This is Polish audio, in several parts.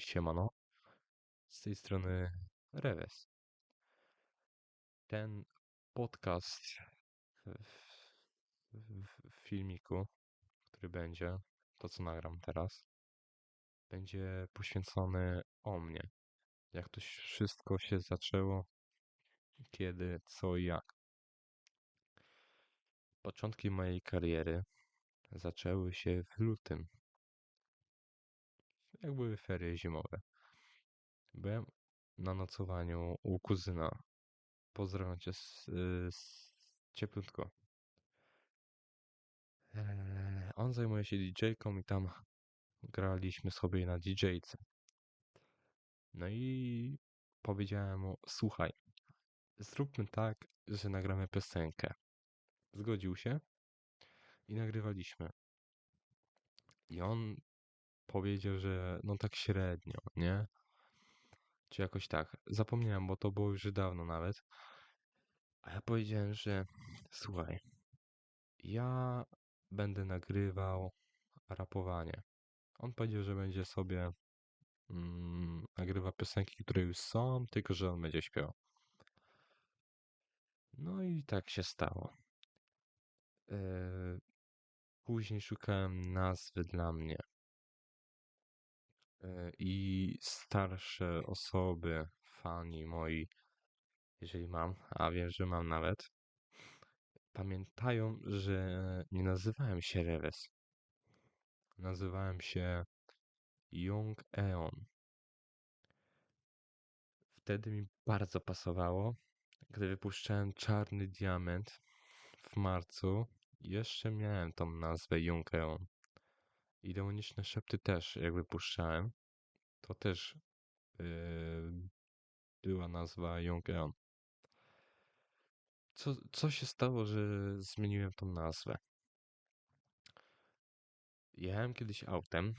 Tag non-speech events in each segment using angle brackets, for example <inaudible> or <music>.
Siemano, z tej strony Reves. Ten podcast w, w, w filmiku, który będzie, to co nagram teraz, będzie poświęcony o mnie. Jak to wszystko się zaczęło, kiedy, co i jak. Początki mojej kariery zaczęły się w lutym. Jak były ferie zimowe. Byłem na nocowaniu u kuzyna. Pozdrawiam cię z, z cieplutko. Eee, On zajmuje się DJ-ką i tam graliśmy sobie na DJ-ce. No i powiedziałem mu, słuchaj, zróbmy tak, że nagramy piosenkę. Zgodził się i nagrywaliśmy. I on powiedział, że no tak średnio, nie? Czy jakoś tak. Zapomniałem, bo to było już dawno nawet. A ja powiedziałem, że słuchaj, ja będę nagrywał rapowanie. On powiedział, że będzie sobie mm, nagrywa piosenki, które już są, tylko że on będzie śpiewał. No i tak się stało. Eee, Później szukałem nazwy dla mnie. Eee, I starsze osoby, fani moi, jeżeli mam, a wiem, że mam nawet, pamiętają, że nie nazywałem się Reves. Nazywałem się Young Eon. Wtedy mi bardzo pasowało, gdy wypuszczałem Czarny Diament w marcu. Jeszcze miałem tą nazwę Young Eon. I demoniczne szepty też, jak wypuszczałem, to też yy, była nazwa Young Eon. Co, co się stało, że zmieniłem tą nazwę? Jechałem kiedyś autem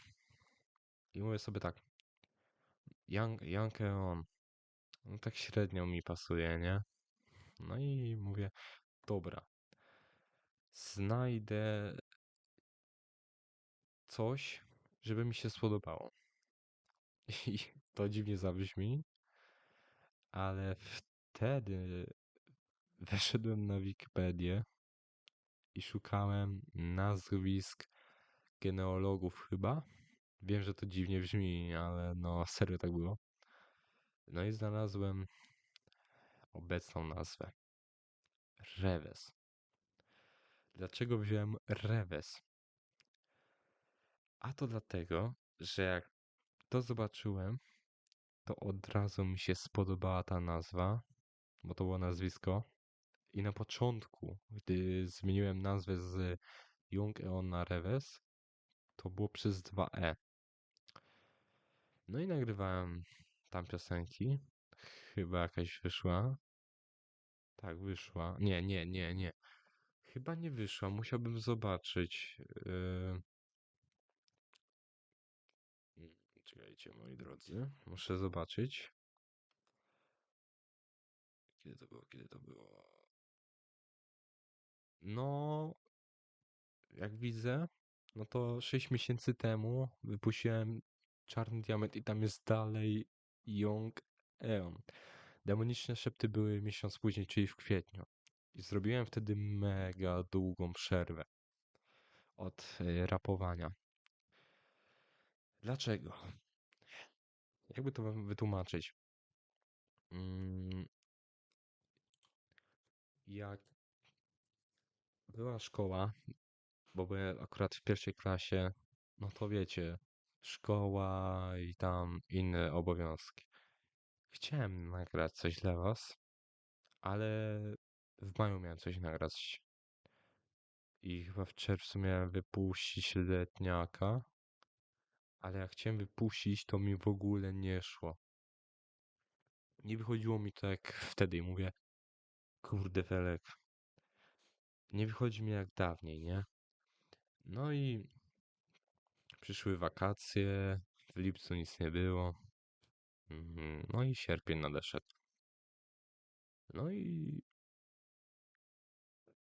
i mówię sobie tak. Young, Young Eon. No tak średnio mi pasuje, nie? No i mówię, dobra. Znajdę coś, żeby mi się spodobało. <laughs> I to dziwnie zabrzmi, ale wtedy weszedłem na Wikipedię i szukałem nazwisk genealogów chyba. Wiem, że to dziwnie brzmi, ale no serio tak było. No i znalazłem obecną nazwę. Reves. Dlaczego wziąłem Reves? A to dlatego, że jak to zobaczyłem, to od razu mi się spodobała ta nazwa, bo to było nazwisko. I na początku, gdy zmieniłem nazwę z Young Eon na Reves, to było przez 2E. No i nagrywałem tam piosenki. Chyba jakaś wyszła. Tak, wyszła. Nie, nie, nie, nie. Chyba nie wyszła. Musiałbym zobaczyć. Yy... Czekajcie, moi drodzy. Muszę zobaczyć. Kiedy to było? Kiedy to było? No, jak widzę, no to 6 miesięcy temu wypuściłem Czarny Diament i tam jest dalej Young Eon. Demoniczne szepty były miesiąc później, czyli w kwietniu. I zrobiłem wtedy mega długą przerwę od e, rapowania. Dlaczego? Jakby to wam wytłumaczyć? Mm, Jak była szkoła, bo byłem akurat w pierwszej klasie, no to wiecie, szkoła i tam inne obowiązki. Chciałem nagrać coś dla was, ale w maju miałem coś nagrać. I chyba w czerwcu miałem wypuścić letniaka, ale jak chciałem wypuścić, to mi w ogóle nie szło. Nie wychodziło mi to jak wtedy i mówię, kurde Felek, nie wychodzi mi jak dawniej, nie? No i przyszły wakacje, w lipcu nic nie było. Mhm, No i sierpień nadeszedł. No i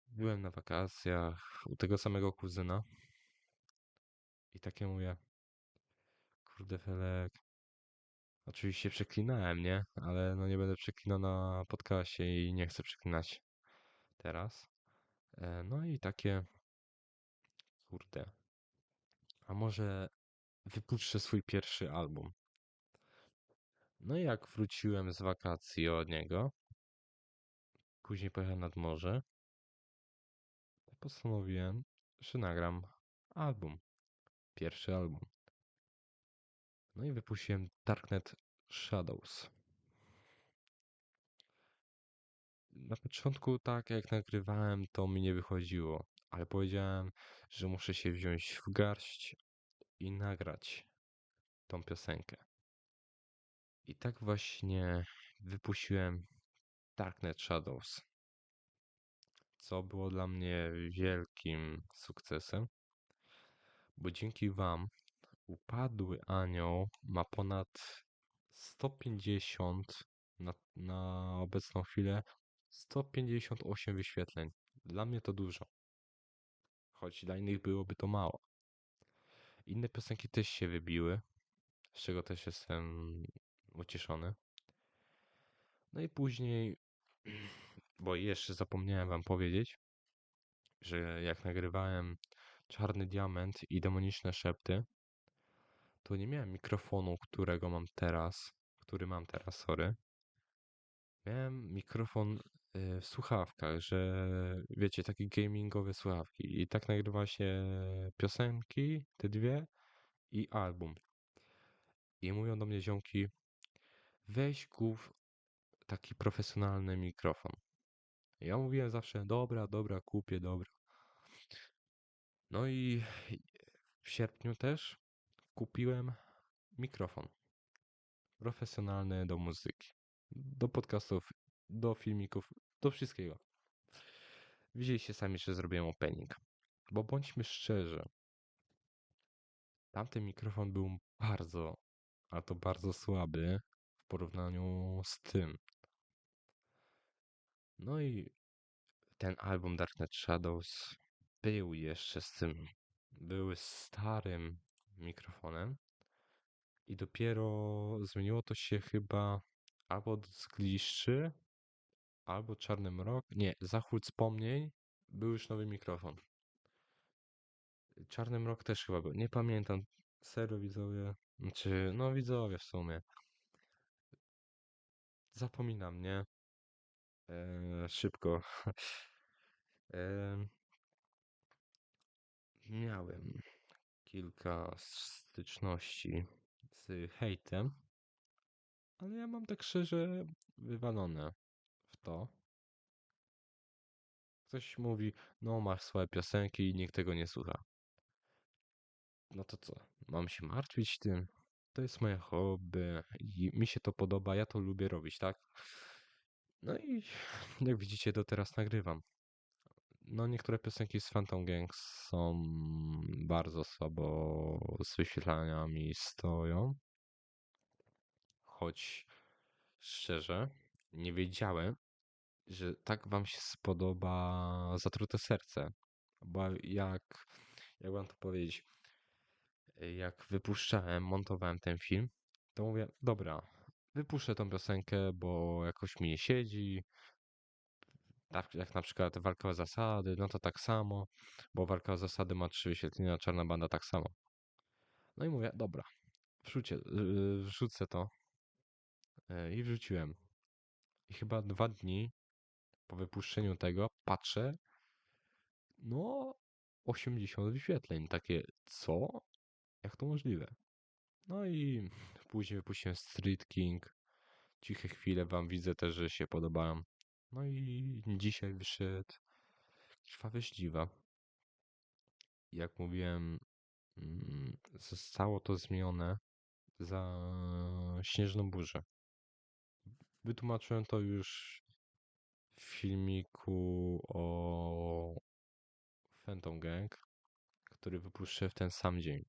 byłem na wakacjach u tego samego kuzyna i takie mówię, kurde Felek, Oczywiście przeklinałem, nie? Ale no nie będę przeklinał na podcaście i nie chcę przeklinać teraz. E, No i takie, kurde. A może wypuszczę swój pierwszy album. No i jak wróciłem z wakacji od niego, później pojechałem nad morze, postanowiłem, że nagram album. Pierwszy album. No i wypuściłem Darknet Shadows. Na początku, tak jak nagrywałem, to mi nie wychodziło, ale powiedziałem, że muszę się wziąć w garść i nagrać tą piosenkę. I tak właśnie wypuściłem Darknet Shadows, co było dla mnie wielkim sukcesem, bo dzięki Wam Upadły Anioł ma ponad 150 na, na obecną chwilę 158 wyświetleń. Dla mnie to dużo. Choć dla innych byłoby to mało. Inne piosenki też się wybiły, z czego też jestem ucieszony. No i później, bo jeszcze zapomniałem wam powiedzieć, że jak nagrywałem Czarny Diament i Demoniczne Szepty, to nie miałem mikrofonu, którego mam teraz, który mam teraz, sorry. Miałem mikrofon y, w słuchawkach, że wiecie, takie gamingowe słuchawki. I tak nagrywa się piosenki, te dwie i album. I mówią do mnie ziomki, weź kup taki profesjonalny mikrofon. Ja mówiłem zawsze, dobra, dobra, kupię, dobra. No i w sierpniu też kupiłem mikrofon profesjonalny do muzyki, do podcastów, do filmików, do wszystkiego. Widzieliście sami, że zrobiłem opening. Bo bądźmy szczerzy, tamten mikrofon był bardzo, a to bardzo słaby w porównaniu z tym. No i ten album Darknet Shadows był jeszcze z tym, był starym mikrofonem i dopiero zmieniło to się chyba albo od zgliszczy, albo Czarny Mrok. Nie, Zachód Wspomnień był już nowy mikrofon. Czarny Mrok też chyba był. Nie pamiętam. Serio widzowie. Znaczy, no widzowie w sumie. Zapominam, nie? Eee, szybko. <laughs> Eee, miałem kilka styczności z hejtem, ale ja mam tak szczerze wywalone w to. Ktoś mówi, no masz swoje piosenki i nikt tego nie słucha. No to co? Mam się martwić tym? To jest moje hobby i mi się to podoba, ja to lubię robić, tak? No i jak widzicie, to teraz nagrywam. No niektóre piosenki z Phantom Gang są bardzo słabo z wyświetlaniami stoją. Choć szczerze, nie wiedziałem, że tak wam się spodoba Zatrute Serce. Bo jak, jak mam to powiedzieć, jak wypuszczałem, montowałem ten film, to mówię, dobra, wypuszczę tą piosenkę, bo jakoś mi nie siedzi. Tak jak na przykład Walka o Zasady, no to tak samo, bo Walka o Zasady ma trzy wyświetlenia, Czarna Banda tak samo. No i mówię, dobra, wrzucie, yy, wrzucę to. Yy, I wrzuciłem. I chyba dwa dni po wypuszczeniu tego patrzę, no 80 wyświetleń. Takie, co? Jak to możliwe? No i później wypuściłem Street King. Ciche chwile wam widzę też, że się podobają. No i dzisiaj wyszedł Krwawe Żniwa. Jak mówiłem, mm, zostało to zmienione za Śnieżną Burzę. Wytłumaczyłem to już w filmiku o Phantom Gang, który wypuszczę w ten sam dzień.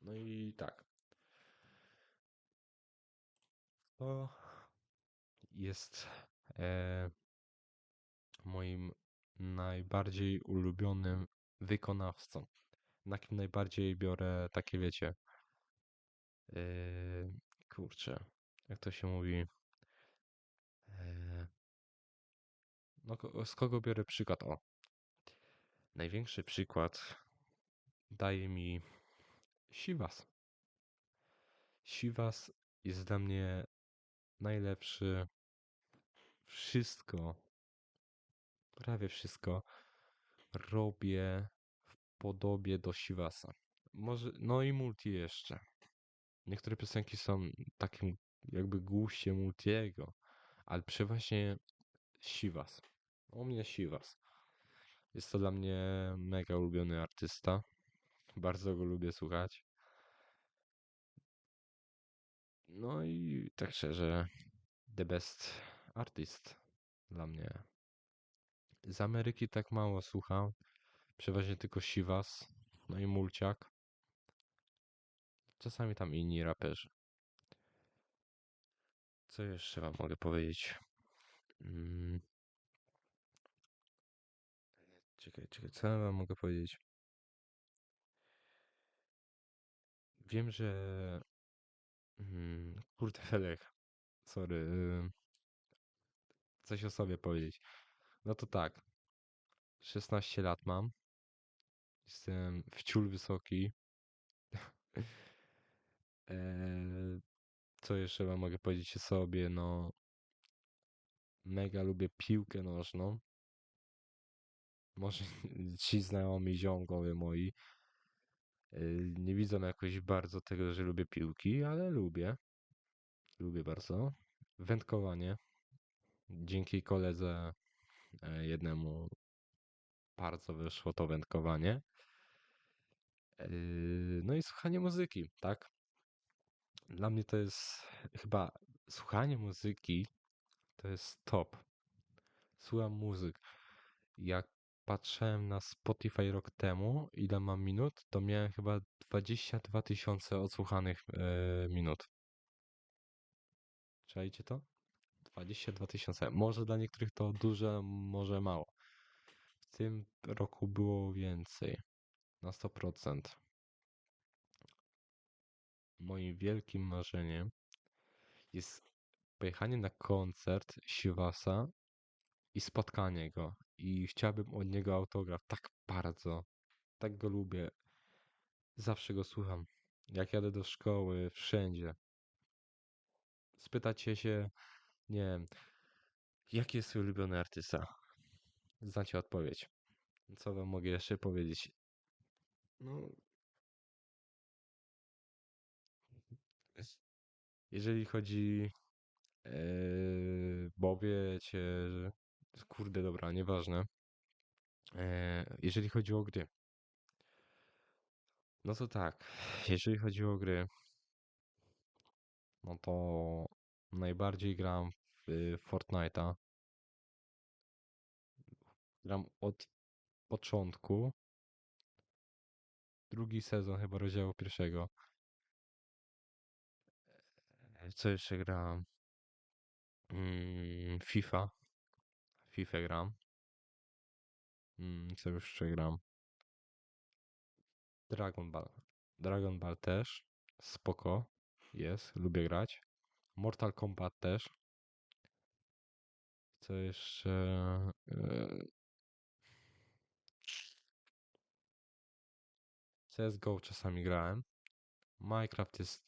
No i tak. To jest moim najbardziej ulubionym wykonawcą. Na kim najbardziej biorę takie, wiecie, e, kurczę, jak to się mówi? Eee, no, z kogo biorę przykład? O, największy przykład daje mi Sivas. Sivas jest dla mnie najlepszy. Wszystko, prawie wszystko robię w podobie do Sivasa. Może, no i multi jeszcze. Niektóre piosenki są takim jakby guście multiego, ale przeważnie Sivas. U mnie Sivas. Jest to dla mnie mega ulubiony artysta. Bardzo go lubię słuchać. No i tak szczerze, the best artist dla mnie. Z Ameryki tak mało słucham. Przeważnie tylko Sivas, no i Mulciak. Czasami tam inni raperzy. Co jeszcze wam mogę powiedzieć? Mm. Czekaj, czekaj, co wam mogę powiedzieć? Wiem, że... Mm, kurde, <laughs> Felek. Sorry. Coś o sobie powiedzieć. No to tak. 16 lat mam. Jestem wciul wysoki. Eee, <laughs> co jeszcze wam mogę powiedzieć o sobie? No... Mega lubię piłkę nożną. Może <laughs> ci znajomi ziomkowie moi y, nie widzą jakoś bardzo tego, że lubię piłki, ale lubię. Lubię bardzo. Wędkowanie. Dzięki koledze e, jednemu bardzo wyszło to wędkowanie. Yy, No i słuchanie muzyki, tak? Dla mnie to jest chyba słuchanie muzyki to jest top. Słucham muzyk. Jak patrzyłem na Spotify rok temu, ile mam minut, to miałem chyba 22 tysiące odsłuchanych e, minut. Czajcie to? 22 tysiące. Może dla niektórych to duże, może mało. W tym roku było więcej. Na 100%. Moim wielkim marzeniem jest pojechanie na koncert Siwasa i spotkanie go. I chciałbym od niego autograf tak bardzo. Tak go lubię. Zawsze go słucham. Jak jadę do szkoły, wszędzie. Spytacie się, nie wiem, jaki jest twój ulubiony artysta? Znacie odpowiedź. Co wam mogę jeszcze powiedzieć? No. Jeżeli chodzi. Yy, bo wiecie, że. Kurde, dobra, nieważne. Yy, jeżeli chodzi o gry. No to tak. Jeżeli chodzi o gry. No to najbardziej gram w Fortnite'a. Gram od początku. Drugi sezon chyba rozdziału pierwszego. Co jeszcze grałem? Mm, FIFA. FIFA gram. Mm, co jeszcze gram? Dragon Ball. Dragon Ball też. Spoko. Jest. Lubię grać. Mortal Kombat też. Co jeszcze? Yy, CSGO czasami grałem. Minecraft jest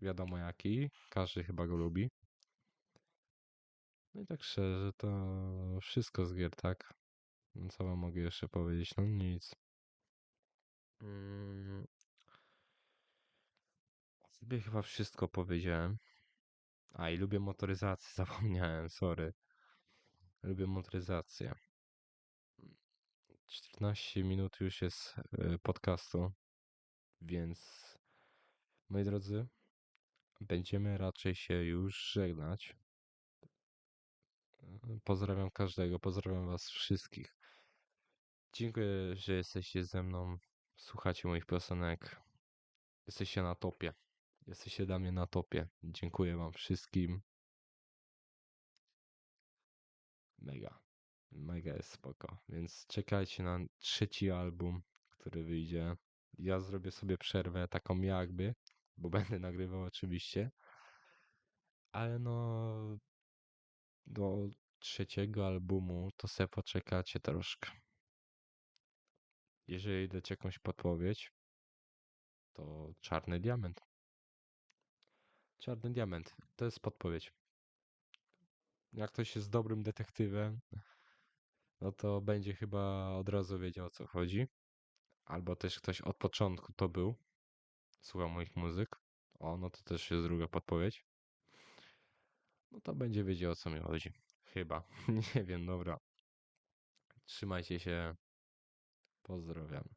wiadomo jaki. Każdy chyba go lubi. No i tak szczerze, to wszystko z gier, tak? Co wam mogę jeszcze powiedzieć? No nic. Mm. Sobie chyba wszystko powiedziałem. A i lubię motoryzację, <laughs> zapomniałem, sorry. Lubię motoryzację. 14 minut już jest e, podcastu, więc moi drodzy, będziemy raczej się już żegnać. E, Pozdrawiam każdego, pozdrawiam Was wszystkich. Dziękuję, że jesteście ze mną, słuchacie moich piosenek. Jesteście na topie. Jesteście dla mnie na topie. Dziękuję Wam wszystkim. Mega. Mega jest spoko. Więc czekajcie na trzeci album, który wyjdzie. Ja zrobię sobie przerwę taką jakby, bo <laughs> będę nagrywał oczywiście. Ale no do trzeciego albumu to se poczekacie troszkę. Jeżeli dacie jakąś podpowiedź, to Czarny Diament. Czarny Diament, to jest podpowiedź. Jak ktoś jest dobrym detektywem, no to będzie chyba od razu wiedział o co chodzi. Albo też ktoś od początku to był, słuchał moich muzyk. O, no to też jest druga podpowiedź. No to będzie wiedział o co mi chodzi. Chyba. <laughs> Nie wiem, dobra. Trzymajcie się. Pozdrawiam.